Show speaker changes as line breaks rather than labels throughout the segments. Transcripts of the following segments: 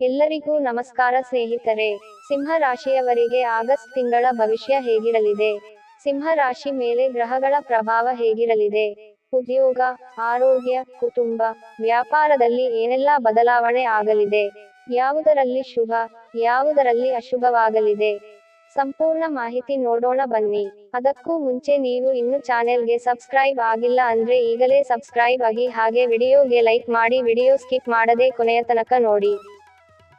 ಎಲ್ಲರಿಗೂ ನಮಸ್ಕಾರ ಸ್ನೇಹಿತರೆ. ಸಿಂಹ ರಾಶಿಯವರಿಗೆ ಆಗಸ್ಟ್ ತಿಂಗಳ ಭವಿಷ್ಯ ಹೇಗಿರಲಿದೆ? ಸಿಂಹ ರಾಶಿ ಮೇಲೆ ಗ್ರಹಗಳ ಪ್ರಭಾವ ಹೇಗಿರಲಿದೆ? ಉದ್ಯೋಗ, ಆರೋಗ್ಯ, ಕುಟುಂಬ, ವ್ಯಾಪಾರದಲ್ಲಿ ಏನೆಲ್ಲ ಬದಲಾವಣೆ ಆಗಲಿದೆ? ಯಾವುದರಲ್ಲಿ ಶುಭ, ಯಾವುದರಲ್ಲಿ ಅಶುಭವಾಗಲಿದೆ? ಸಂಪೂರ್ಣ ಮಾಹಿತಿ ನೋಡೋಣ ಬನ್ನಿ. ಅದಕ್ಕೂ ಮುಂಚೆ ನೀವು ಇನ್ನು ಚಾನೆಲ್ಗೆ ಸಬ್ಸ್ಕ್ರೈಬ್ ಆಗಿಲ್ಲ ಅಂದ್ರೆ ಈಗಲೇ ಸಬ್ಸ್ಕ್ರೈಬ್ ಆಗಿ ಹಾಗೆ ವಿಡಿಯೋಗೆ ಲೈಕ್ ಮಾಡಿ ವಿಡಿಯೋ ಸ್ಕಿಪ್ ಮಾಡದೆ ಕೊನೆಯ ತನಕ ನೋಡಿ.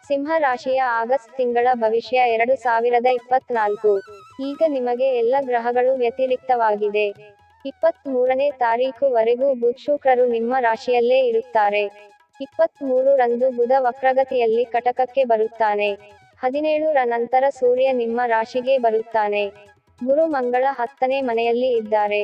ಸಿಂಹ ರಾಶಿಯ ಆಗಸ್ಟ್ ತಿಂಗಳ ಭವಿಷ್ಯ ಎರಡು ಸಾವಿರದ ಇಪ್ಪತ್ನಾಲ್ಕು. ಈಗ ನಿಮಗೆ ಎಲ್ಲ ಗ್ರಹಗಳು ವ್ಯತಿರಿಕ್ತವಾಗಿದೆ. ಇಪ್ಪತ್ತ್ ಮೂರನೇ ತಾರೀಕು ವರೆಗೂ ಬುಧ್ ಶುಕ್ರರು ನಿಮ್ಮ ರಾಶಿಯಲ್ಲೇ ಇರುತ್ತಾರೆ. ಇಪ್ಪತ್ತ್ ರಂದು ಬುಧ ವಕ್ರಗತಿಯಲ್ಲಿ ಕಟಕಕ್ಕೆ ಬರುತ್ತಾನೆ. ಹದಿನೇಳರ ನಂತರ ಸೂರ್ಯ ನಿಮ್ಮ ರಾಶಿಗೆ ಬರುತ್ತಾನೆ. ಗುರು ಮಂಗಳ ಹತ್ತನೇ ಮನೆಯಲ್ಲಿ ಇದ್ದಾರೆ.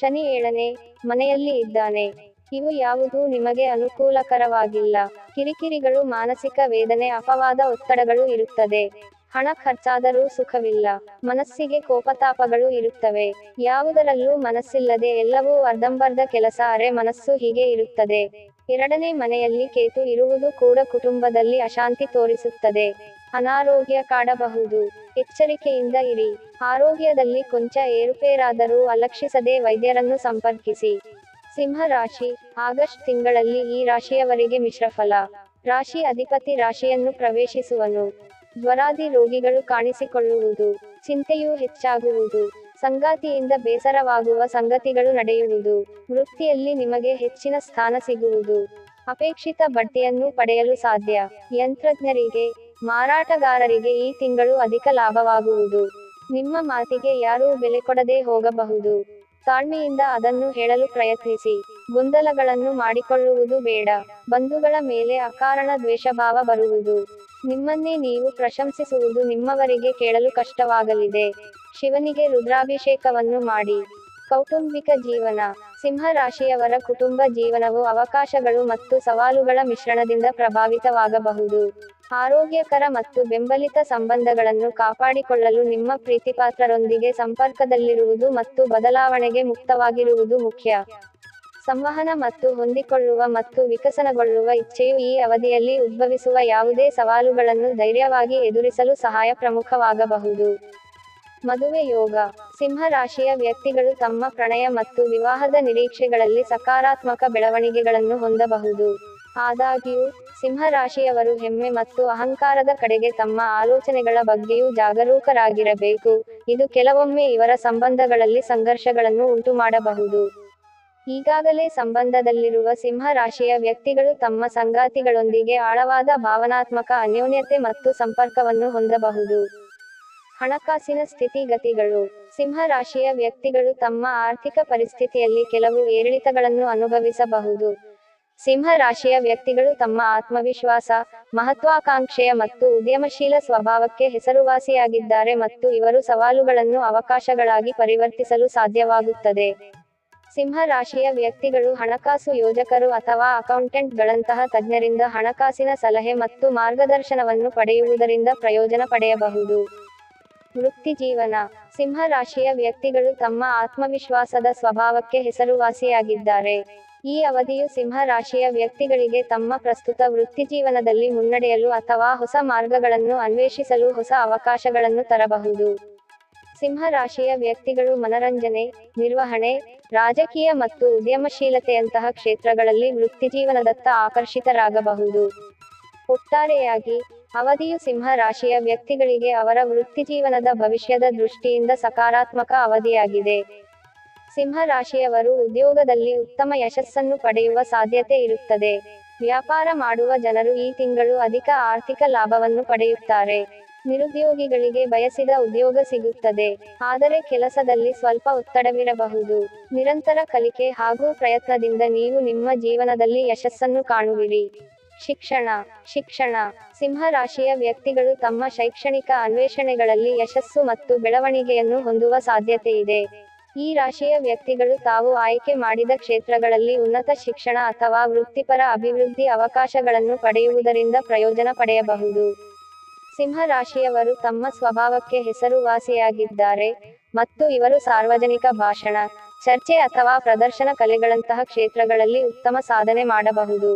ಶನಿ ಏಳನೇ ಮನೆಯಲ್ಲಿ ಇದ್ದಾನೆ. ಇವು ಯಾವುದೂ ನಿಮಗೆ ಅನುಕೂಲಕರವಾಗಿಲ್ಲ. ಕಿರಿಕಿರಿಗಳು ಮಾನಸಿಕ ವೇದನೆ, ಅಪವಾದ ಒತ್ತಡಗಳು ಇರುತ್ತದೆ. ಹಣ ಖರ್ಚಾದರೂ ಸುಖವಿಲ್ಲ. ಮನಸ್ಸಿಗೆ ಕೋಪತಾಪಗಳು ಇರುತ್ತವೆ. ಯಾವುದರಲ್ಲೂ ಮನಸ್ಸಿಲ್ಲದೆ ಎಲ್ಲವೂ ಅರ್ಧಂಬರ್ಧ ಕೆಲಸ, ಅರೆ ಮನಸ್ಸು ಹೀಗೆ ಇರುತ್ತದೆ. ಎರಡನೇ ಮನೆಯಲ್ಲಿ ಕೇತು ಇರುವುದು ಕೂಡ ಕುಟುಂಬದಲ್ಲಿ ಅಶಾಂತಿ ತೋರಿಸುತ್ತದೆ. ಅನಾರೋಗ್ಯ ಕಾಡಬಹುದು. ಎಚ್ಚರಿಕೆಯಿಂದ ಇರಿ. ಆರೋಗ್ಯದಲ್ಲಿ ಕೊಂಚ ಏರುಪೇರಾದರೂ ಅಲಕ್ಷಿಸದೆ ವೈದ್ಯರನ್ನು ಸಂಪರ್ಕಿಸಿ. ಸಿಂಹ ರಾಶಿ ಆಗಸ್ಟ್ ತಿಂಗಳಲ್ಲಿ ಈ ರಾಶಿಯವರಿಗೆ ಮಿಶ್ರಫಲ ರಾಶಿ ಅಧಿಪತಿ ರಾಶಿಯನ್ನು ಪ್ರವೇಶಿಸುವನು. ಜ್ವರಾದಿ ರೋಗಿಗಳು ಕಾಣಿಸಿಕೊಳ್ಳುವುದು. ಚಿಂತೆಯೂ ಹೆಚ್ಚಾಗುವುದು. ಸಂಗಾತಿಯಿಂದ ಬೇಸರವಾಗುವ ಸಂಗತಿಗಳು ನಡೆಯುವುದು. ವೃತ್ತಿಯಲ್ಲಿ ನಿಮಗೆ ಹೆಚ್ಚಿನ ಸ್ಥಾನ ಸಿಗುವುದು. ಅಪೇಕ್ಷಿತ ಬಡ್ಡಿಯನ್ನು ಪಡೆಯಲು ಸಾಧ್ಯ. ಯಂತ್ರಜ್ಞರಿಗೆ, ಮಾರಾಟಗಾರರಿಗೆ ಈ ತಿಂಗಳು ಅಧಿಕ ಲಾಭವಾಗುವುದು. ನಿಮ್ಮ ಮಾತಿಗೆ ಯಾರೂ ಬೆಲೆ ಕೊಡದೆ ಹೋಗಬಹುದು. ತಾಳ್ಮೆಯಿಂದ ಅದನ್ನು ಹೇಳಲು ಪ್ರಯತ್ನಿಸಿ. ಗೊಂದಲಗಳನ್ನು ಮಾಡಿಕೊಳ್ಳುವುದು ಬೇಡ. ಬಂಧುಗಳ ಮೇಲೆ ಅಕಾರಣ ದ್ವೇಷಭಾವ ಬರುವುದು. ನಿಮ್ಮನ್ನೇ ನೀವು ಪ್ರಶಂಸಿಸುವುದು ನಿಮ್ಮವರಿಗೆ ಕೇಳಲು ಕಷ್ಟವಾಗಲಿದೆ. ಶಿವನಿಗೆ ರುದ್ರಾಭಿಷೇಕವನ್ನು ಮಾಡಿ. ಕೌಟುಂಬಿಕ ಜೀವನ. ಸಿಂಹ ರಾಶಿಯವರ ಕುಟುಂಬ ಜೀವನವು ಅವಕಾಶಗಳು ಮತ್ತು ಸವಾಲುಗಳ ಮಿಶ್ರಣದಿಂದ ಪ್ರಭಾವಿತವಾಗಬಹುದು. ಆರೋಗ್ಯಕರ ಮತ್ತು ಬೆಂಬಲಿತ ಸಂಬಂಧಗಳನ್ನು ಕಾಪಾಡಿಕೊಳ್ಳಲು ನಿಮ್ಮ ಪ್ರೀತಿಪಾತ್ರರೊಂದಿಗೆ ಸಂಪರ್ಕದಲ್ಲಿರುವುದು ಮತ್ತು ಬದಲಾವಣೆಗೆ ಮುಕ್ತವಾಗಿರುವುದು ಮುಖ್ಯ. ಸಂವಹನ ಮತ್ತು ಹೊಂದಿಕೊಳ್ಳುವ ಮತ್ತು ವಿಕಸನಗೊಳ್ಳುವ ಇಚ್ಛೆಯು ಈ ಅವಧಿಯಲ್ಲಿ ಉದ್ಭವಿಸುವ ಯಾವುದೇ ಸವಾಲುಗಳನ್ನು ಧೈರ್ಯವಾಗಿ ಎದುರಿಸಲು ಸಹಾಯ ಪ್ರಮುಖವಾಗಬಹುದು. ಮದುವೆ ಯೋಗ. ಸಿಂಹ ರಾಶಿಯ ವ್ಯಕ್ತಿಗಳು ತಮ್ಮ ಪ್ರಣಯ ಮತ್ತು ವಿವಾಹದ ನಿರೀಕ್ಷೆಗಳಲ್ಲಿ ಸಕಾರಾತ್ಮಕ ಬೆಳವಣಿಗೆಗಳನ್ನು ಹೊಂದಬಹುದು. ಆದಾಗ್ಯೂ ಸಿಂಹ ರಾಶಿಯವರು ಹೆಮ್ಮೆ ಮತ್ತು ಅಹಂಕಾರದ ಕಡೆಗೆ ತಮ್ಮ ಆಲೋಚನೆಗಳ ಬಗ್ಗೆಯೂ ಜಾಗರೂಕರಾಗಿರಬೇಕು. ಇದು ಕೆಲವೊಮ್ಮೆ ಇವರ ಸಂಬಂಧಗಳಲ್ಲಿ ಸಂಘರ್ಷಗಳನ್ನು ಉಂಟುಮಾಡಬಹುದು. ಈಗಾಗಲೇ ಸಂಬಂಧದಲ್ಲಿರುವ ಸಿಂಹ ರಾಶಿಯ ವ್ಯಕ್ತಿಗಳು ತಮ್ಮ ಸಂಗಾತಿಗಳೊಂದಿಗೆ ಆಳವಾದ ಭಾವನಾತ್ಮಕ ಅನ್ಯೋನ್ಯತೆ ಮತ್ತು ಸಂಪರ್ಕವನ್ನು ಹೊಂದಬಹುದು. ಹಣಕಾಸಿನ ಸ್ಥಿತಿಗತಿಗಳು. ಸಿಂಹ ರಾಶಿಯ ವ್ಯಕ್ತಿಗಳು ತಮ್ಮ ಆರ್ಥಿಕ ಪರಿಸ್ಥಿತಿಯಲ್ಲಿ ಕೆಲವು ಏರಿಳಿತಗಳನ್ನು ಅನುಭವಿಸಬಹುದು. ಸಿಂಹ ರಾಶಿಯ ವ್ಯಕ್ತಿಗಳು ತಮ್ಮ ಆತ್ಮವಿಶ್ವಾಸ, ಮಹತ್ವಾಕಾಂಕ್ಷೆಯ ಮತ್ತು ಉದ್ಯಮಶೀಲ ಸ್ವಭಾವಕ್ಕೆ ಹೆಸರುವಾಸಿಯಾಗಿದ್ದಾರೆ ಮತ್ತು ಇವರು ಸವಾಲುಗಳನ್ನು ಅವಕಾಶಗಳಾಗಿ ಪರಿವರ್ತಿಸಲು ಸಾಧ್ಯವಾಗುತ್ತದೆ. ಸಿಂಹ ರಾಶಿಯ ವ್ಯಕ್ತಿಗಳು ಹಣಕಾಸು ಯೋಜಕರು ಅಥವಾ ಅಕೌಂಟೆಂಟ್ಗಳಂತಹ ತಜ್ಞರಿಂದ ಹಣಕಾಸಿನ ಸಲಹೆ ಮತ್ತು ಮಾರ್ಗದರ್ಶನವನ್ನು ಪಡೆಯುವುದರಿಂದ ಪ್ರಯೋಜನ ಪಡೆಯಬಹುದು. ವೃತ್ತಿ ಜೀವನ ಸಿಂಹ ರಾಶಿಯ ವ್ಯಕ್ತಿಗಳು ತಮ್ಮ ಆತ್ಮವಿಶ್ವಾಸದ ಸ್ವಭಾವಕ್ಕೆ ಹೆಸರುವಾಸಿಯಾಗಿದ್ದಾರೆ. ಈ ಅವಧಿಯು ಸಿಂಹ ರಾಶಿಯ ವ್ಯಕ್ತಿಗಳಿಗೆ ತಮ್ಮ ಪ್ರಸ್ತುತ ವೃತ್ತಿಜೀವನದಲ್ಲಿ ಮುನ್ನಡೆಯಲು ಅಥವಾ ಹೊಸ ಮಾರ್ಗಗಳನ್ನು ಅನ್ವೇಷಿಸಲು ಹೊಸ ಅವಕಾಶಗಳನ್ನು ತರಬಹುದು. ಸಿಂಹ ರಾಶಿಯ ವ್ಯಕ್ತಿಗಳು ಮನರಂಜನೆ, ನಿರ್ವಹಣೆ, ರಾಜಕೀಯ ಮತ್ತು ಉದ್ಯಮಶೀಲತೆಯಂತಹ ಕ್ಷೇತ್ರಗಳಲ್ಲಿ ವೃತ್ತಿಜೀವನದತ್ತ ಆಕರ್ಷಿತರಾಗಬಹುದು. ಒಟ್ಟಾರೆಯಾಗಿ, ಅವಧಿಯು ಸಿಂಹ ರಾಶಿಯ ವ್ಯಕ್ತಿಗಳಿಗೆ ಅವರ ವೃತ್ತಿಜೀವನದ ಭವಿಷ್ಯದ ದೃಷ್ಟಿಯಿಂದ ಸಕಾರಾತ್ಮಕ ಅವಧಿಯಾಗಿದೆ. ಸಿಂಹ ರಾಶಿಯವರು ಉದ್ಯೋಗದಲ್ಲಿ ಉತ್ತಮ ಯಶಸ್ಸನ್ನು ಪಡೆಯುವ ಸಾಧ್ಯತೆ ಇರುತ್ತದೆ. ವ್ಯಾಪಾರ ಮಾಡುವ ಜನರು ಈ ತಿಂಗಳು ಅಧಿಕ ಆರ್ಥಿಕ ಲಾಭವನ್ನು ಪಡೆಯುತ್ತಾರೆ. ನಿರುದ್ಯೋಗಿಗಳಿಗೆ ಬಯಸಿದ ಉದ್ಯೋಗ ಸಿಗುತ್ತದೆ. ಆದರೆ ಕೆಲಸದಲ್ಲಿ ಸ್ವಲ್ಪ ಒತ್ತಡವಿರಬಹುದು. ನಿರಂತರ ಕಲಿಕೆ ಹಾಗೂ ಪ್ರಯತ್ನದಿಂದ ನೀವು ನಿಮ್ಮ ಜೀವನದಲ್ಲಿ ಯಶಸ್ಸನ್ನು ಕಾಣುವಿರಿ. ಶಿಕ್ಷಣ ಶಿಕ್ಷಣ. ಸಿಂಹ ರಾಶಿಯ ವ್ಯಕ್ತಿಗಳು ತಮ್ಮ ಶೈಕ್ಷಣಿಕ ಅನ್ವೇಷಣೆಗಳಲ್ಲಿ ಯಶಸ್ಸು ಮತ್ತು ಬೆಳವಣಿಗೆಯನ್ನು ಹೊಂದುವ ಸಾಧ್ಯತೆಯಿದೆ ಈ ರಾಶಿಯ ವ್ಯಕ್ತಿಗಳು ತಾವು ಆಯ್ಕೆ ಮಾಡಿದ ಕ್ಷೇತ್ರಗಳಲ್ಲಿ ಉನ್ನತ ಶಿಕ್ಷಣ ಅಥವಾ ವೃತ್ತಿಪರ ಅಭಿವೃದ್ಧಿ ಅವಕಾಶಗಳನ್ನು ಪಡೆಯುವುದರಿಂದ ಪ್ರಯೋಜನ ಪಡೆಯಬಹುದು. ಸಿಂಹ ರಾಶಿಯವರು ತಮ್ಮ ಸ್ವಭಾವಕ್ಕೆ ಹೆಸರುವಾಸಿಯಾಗಿದ್ದಾರೆ ಮತ್ತು ಇವರು ಸಾರ್ವಜನಿಕ ಭಾಷಣ, ಚರ್ಚೆ ಅಥವಾ ಪ್ರದರ್ಶನ ಕಲೆಗಳಂತಹ ಕ್ಷೇತ್ರಗಳಲ್ಲಿ ಉತ್ತಮ ಸಾಧನೆ ಮಾಡಬಹುದು.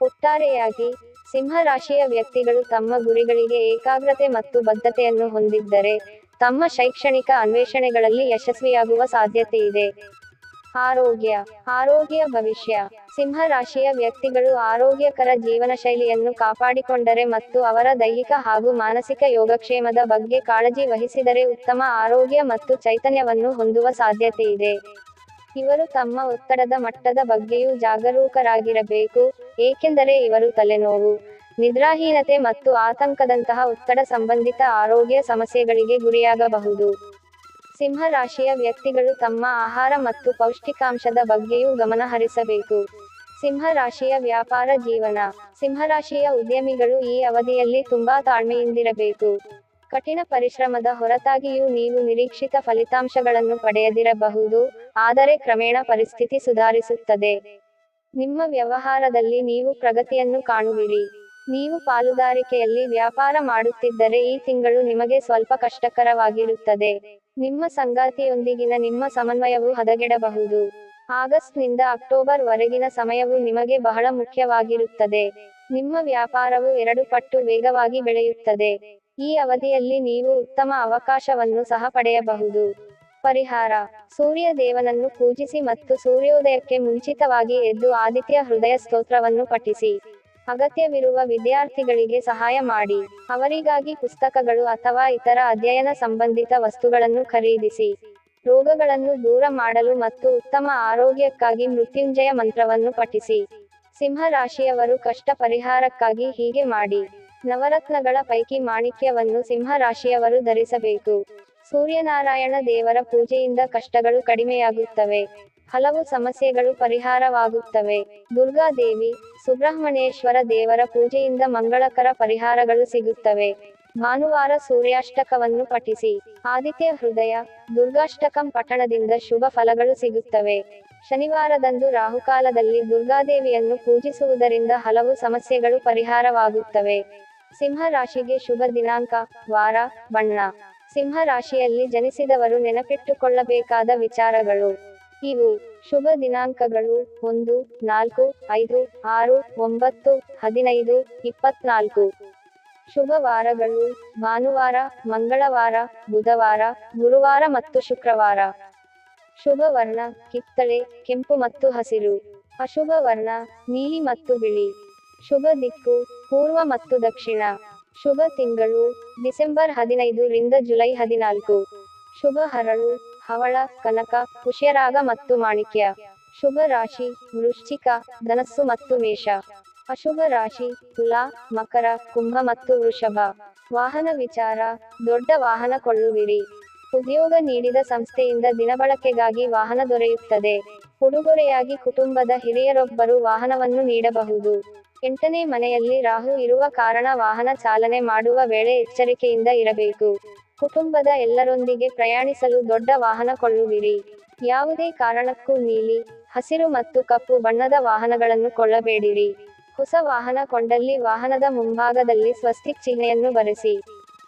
ಒಟ್ಟಾರೆಯಾಗಿ, ಸಿಂಹ ರಾಶಿಯ ವ್ಯಕ್ತಿಗಳು ತಮ್ಮ ಗುರಿಗಳಿಗೆ ಏಕಾಗ್ರತೆ ಮತ್ತು ಬದ್ಧತೆಯನ್ನು ಹೊಂದಿದ್ದರೆ ತಮ್ಮ ಶೈಕ್ಷಣಿಕ ಅನ್ವೇಷಣೆಗಳಲ್ಲಿ ಯಶಸ್ವಿಯಾಗುವ ಸಾಧ್ಯತೆ ಇದೆ. ಆರೋಗ್ಯ ಆರೋಗ್ಯ ಭವಿಷ್ಯ. ಸಿಂಹ ರಾಶಿಯ ವ್ಯಕ್ತಿಗಳು ಆರೋಗ್ಯಕರ ಜೀವನ ಶೈಲಿಯನ್ನು ಕಾಪಾಡಿಕೊಂಡರೆ ಮತ್ತು ಅವರ ದೈಹಿಕ ಹಾಗೂ ಮಾನಸಿಕ ಯೋಗಕ್ಷೇಮದ ಬಗ್ಗೆ ಕಾಳಜಿ ವಹಿಸಿದರೆ ಉತ್ತಮ ಆರೋಗ್ಯ ಮತ್ತು ಚೈತನ್ಯವನ್ನು ಹೊಂದುವ ಸಾಧ್ಯತೆ ಇದೆ. ಇವರು ತಮ್ಮ ಒತ್ತಡದ ಮಟ್ಟದ ಬಗ್ಗೆಯೂ ಜಾಗರೂಕರಾಗಿರಬೇಕು, ಏಕೆಂದರೆ ಇವರು ತಲೆನೋವು. ನಿದ್ರಾಹೀನತೆ ಮತ್ತು ಆತಂಕದಂತಹ ಒತ್ತಡ ಸಂಬಂಧಿತ ಆರೋಗ್ಯ ಸಮಸ್ಯೆಗಳಿಗೆ ಗುರಿಯಾಗಬಹುದು. ಸಿಂಹ ರಾಶಿಯ ವ್ಯಕ್ತಿಗಳು ತಮ್ಮ ಆಹಾರ ಮತ್ತು ಪೌಷ್ಟಿಕಾಂಶದ ಬಗ್ಗೆಯೂ ಗಮನ ಹರಿಸಬೇಕು. ಸಿಂಹ ರಾಶಿಯ ವ್ಯಾಪಾರ ಜೀವನ. ಸಿಂಹರಾಶಿಯ ಉದ್ಯಮಿಗಳು ಈ ಅವಧಿಯಲ್ಲಿ ತುಂಬಾ ತಾಳ್ಮೆಯಿಂದಿರಬೇಕು. ಕಠಿಣ ಪರಿಶ್ರಮದ ಹೊರತಾಗಿಯೂ ನೀವು ನಿರೀಕ್ಷಿತ ಫಲಿತಾಂಶಗಳನ್ನು ಪಡೆಯದಿರಬಹುದು, ಆದರೆ ಕ್ರಮೇಣ ಪರಿಸ್ಥಿತಿ ಸುಧಾರಿಸುತ್ತದೆ. ನಿಮ್ಮ ವ್ಯವಹಾರದಲ್ಲಿ ನೀವು ಪ್ರಗತಿಯನ್ನು ಕಾಣುವಿರಿ. ನೀವು ಪಾಲುದಾರಿಕೆಯಲ್ಲಿ ವ್ಯಾಪಾರ ಮಾಡುತ್ತಿದ್ದರೆ ಈ ತಿಂಗಳು ನಿಮಗೆ ಸ್ವಲ್ಪ ಕಷ್ಟಕರವಾಗಿರುತ್ತದೆ. ನಿಮ್ಮ ಸಂಗಾತಿಯೊಂದಿಗಿನ ನಿಮ್ಮ ಸಮನ್ವಯವು ಹದಗೆಡಬಹುದು. ಆಗಸ್ಟ್ನಿಂದ ಅಕ್ಟೋಬರ್ ವರೆಗಿನ ಸಮಯವು ನಿಮಗೆ ಬಹಳ ಮುಖ್ಯವಾಗಿರುತ್ತದೆ. ನಿಮ್ಮ ವ್ಯಾಪಾರವು ಎರಡು ಪಟ್ಟು ವೇಗವಾಗಿ ಬೆಳೆಯುತ್ತದೆ. ಈ ಅವಧಿಯಲ್ಲಿ ನೀವು ಉತ್ತಮ ಅವಕಾಶವನ್ನು ಸಹ ಪಡೆಯಬಹುದು. ಪರಿಹಾರ. ಸೂರ್ಯ ದೇವನನ್ನು ಪೂಜಿಸಿ ಮತ್ತು ಸೂರ್ಯೋದಯಕ್ಕೆ ಮುಂಚಿತವಾಗಿ ಎದ್ದು ಆದಿತ್ಯ ಹೃದಯ ಸ್ತೋತ್ರವನ್ನು ಪಠಿಸಿ. ಅಗತ್ಯವಿರುವ ವಿದ್ಯಾರ್ಥಿಗಳಿಗೆ ಸಹಾಯ ಮಾಡಿ. ಅವರಿಗಾಗಿ ಪುಸ್ತಕಗಳು ಅಥವಾ ಇತರ ಅಧ್ಯಯನ ಸಂಬಂಧಿತ ವಸ್ತುಗಳನ್ನು ಖರೀದಿಸಿ. ರೋಗಗಳನ್ನು ದೂರ ಮಾಡಲು ಮತ್ತು ಉತ್ತಮ ಆರೋಗ್ಯಕ್ಕಾಗಿ ಮೃತ್ಯುಂಜಯ ಮಂತ್ರವನ್ನು ಪಠಿಸಿ. ಸಿಂಹ ರಾಶಿಯವರು ಕಷ್ಟ ಪರಿಹಾರಕ್ಕಾಗಿ ಹೀಗೆ ಮಾಡಿ. ನವರತ್ನಗಳ ಪೈಕಿ ಮಾಣಿಕ್ಯವನ್ನು ಸಿಂಹ ರಾಶಿಯವರು ಧರಿಸಬೇಕು. ಸೂರ್ಯನಾರಾಯಣ ದೇವರ ಪೂಜೆಯಿಂದ ಕಷ್ಟಗಳು ಕಡಿಮೆಯಾಗುತ್ತವೆ. ಹಲವು ಸಮಸ್ಯೆಗಳು ಪರಿಹಾರವಾಗುತ್ತವೆ. ದುರ್ಗಾದೇವಿ, ಸುಬ್ರಹ್ಮಣ್ಯೇಶ್ವರ ದೇವರ ಪೂಜೆಯಿಂದ ಮಂಗಳಕರ ಪರಿಹಾರಗಳು ಸಿಗುತ್ತವೆ. ಭಾನುವಾರ ಸೂರ್ಯಾಷ್ಟಕವನ್ನು ಪಠಿಸಿ. ಆದಿತ್ಯ ಹೃದಯ, ದುರ್ಗಾಷ್ಟಕಂ ಪಠಣದಿಂದ ಶುಭ ಫಲಗಳು ಸಿಗುತ್ತವೆ. ಶನಿವಾರದಂದು ರಾಹುಕಾಲದಲ್ಲಿ ದುರ್ಗಾದೇವಿಯನ್ನು ಪೂಜಿಸುವುದರಿಂದ ಹಲವು ಸಮಸ್ಯೆಗಳು ಪರಿಹಾರವಾಗುತ್ತವೆ. ಸಿಂಹ ರಾಶಿಗೆ ಶುಭ ದಿನಾಂಕ, ವಾರ, ಬಣ್ಣ. ಸಿಂಹ ರಾಶಿಯಲ್ಲಿ ಜನಿಸಿದವರು ನೆನಪಿಟ್ಟುಕೊಳ್ಳಬೇಕಾದ ವಿಚಾರಗಳು. ಇವು ಶುಭ ದಿನಾಂಕಗಳು ಒಂದು, ನಾಲ್ಕು, ಐದು, ಆರು, ಒಂಬತ್ತು, ಹದಿನೈದು, ಇಪ್ಪತ್ನಾಲ್ಕು. ಶುಭ ವಾರಗಳು ಭಾನುವಾರ, ಮಂಗಳವಾರ, ಬುಧವಾರ, ಗುರುವಾರ ಮತ್ತು ಶುಕ್ರವಾರ. ಶುಭ ವರ್ಣ, ಕಿತ್ತಳೆ, ಕೆಂಪು ಮತ್ತು ಹಸಿರು. ಅಶುಭ ವರ್ಣ, ನೀಲಿ ಮತ್ತು ಬಿಳಿ. ಶುಭ ದಿಕ್ಕು, ಪೂರ್ವ ಮತ್ತು ದಕ್ಷಿಣ. ಶುಭ ತಿಂಗಳು, ಡಿಸೆಂಬರ್ ಹದಿನೈದು ರಿಂದ ಜುಲೈ ಹದಿನಾಲ್ಕು. ಶುಭ ಹರಳು ಹವಳ ಕನಕ ಪುಷ್ಯರಾಗ ಮತ್ತು ಮಾಣಿಕ್ಯ, ಶುಭ ರಾಶಿ, ವೃಶ್ಚಿಕ, ಧನಸ್ಸು ಮತ್ತು ಮೇಷ, ಅಶುಭ ರಾಶಿ ತುಲಾ ಮಕರ, ಕುಂಭ ಮತ್ತು ವೃಷಭ. ವಾಹನ ವಿಚಾರ, ದೊಡ್ಡ ವಾಹನ ಕೊಳ್ಳುವಿರಿ. ಉದ್ಯೋಗ ನೀಡಿದ ಸಂಸ್ಥೆಯಿಂದ ದಿನಬಳಕೆಗಾಗಿ ವಾಹನ ದೊರೆಯುತ್ತದೆ. ಉಡುಗೊರೆಯಾಗಿ ಕುಟುಂಬದ ಹಿರಿಯರೊಬ್ಬರು ವಾಹನವನ್ನು ನೀಡಬಹುದು. ಎಂಟನೇ ಮನೆಯಲ್ಲಿ ರಾಹು ಇರುವ ಕಾರಣ ವಾಹನ ಚಾಲನೆ ಮಾಡುವ ವೇಳೆ ಎಚ್ಚರಿಕೆಯಿಂದ ಇರಬೇಕು. ಕುಟುಂಬದ ಎಲ್ಲರೊಂದಿಗೆ ಪ್ರಯಾಣಿಸಲು ದೊಡ್ಡ ವಾಹನ ಕೊಳ್ಳುವಿರಿ. ಯಾವುದೇ ಕಾರಣಕ್ಕೂ ನೀಲಿ ಹಸಿರು ಮತ್ತು ಕಪ್ಪು ಬಣ್ಣದ ವಾಹನಗಳನ್ನು ಕೊಳ್ಳಬೇಡಿರಿ. ಹೊಸ ವಾಹನ ಕೊಂಡಲ್ಲಿ ವಾಹನದ ಮುಂಭಾಗದಲ್ಲಿ ಸ್ವಸ್ತಿಕ್ ಚಿಹ್ನೆಯನ್ನು ಬರೆಸಿ.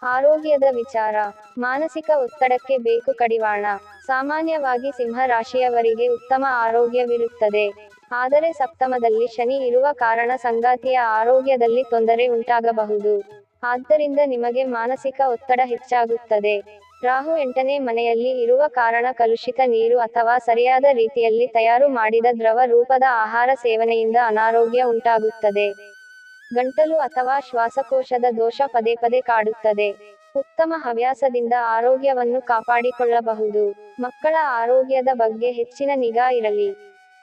ಆರೋಗ್ಯದ ವಿಚಾರ, ಮಾನಸಿಕ ಒತ್ತಡಕ್ಕೆ ಬೇಕು ಕಡಿವಾಣ. ಸಾಮಾನ್ಯವಾಗಿ ಸಿಂಹ ರಾಶಿಯವರಿಗೆ ಉತ್ತಮ ಆರೋಗ್ಯವಿರುತ್ತದೆ. ಆದರೆ ಸಪ್ತಮದಲ್ಲಿ ಶನಿ ಇರುವ ಕಾರಣ ಸಂಗಾತಿಯ ಆರೋಗ್ಯದಲ್ಲಿ ತೊಂದರೆ ಉಂಟಾಗಬಹುದು. ಆದ್ದರಿಂದ ನಿಮಗೆ ಮಾನಸಿಕ ಒತ್ತಡ ಹೆಚ್ಚಾಗುತ್ತದೆ. ರಾಹು ಎಂಟನೇ ಮನೆಯಲ್ಲಿ ಇರುವ ಕಾರಣ ಕಲುಷಿತ ನೀರು ಅಥವಾ ಸರಿಯಾದ ರೀತಿಯಲ್ಲಿ ತಯಾರು ಮಾಡಿದ ದ್ರವ ರೂಪದ ಆಹಾರ ಸೇವನೆಯಿಂದ ಅನಾರೋಗ್ಯ ಉಂಟಾಗುತ್ತದೆ. ಗಂಟಲು ಅಥವಾ ಶ್ವಾಸಕೋಶದ ದೋಷ ಪದೇ ಪದೇ ಕಾಡುತ್ತದೆ. ಉತ್ತಮ ಹವ್ಯಾಸದಿಂದ ಆರೋಗ್ಯವನ್ನು ಕಾಪಾಡಿಕೊಳ್ಳಬಹುದು. ಮಕ್ಕಳ ಆರೋಗ್ಯದ ಬಗ್ಗೆ ಹೆಚ್ಚಿನ ನಿಗಾ ಇರಲಿ.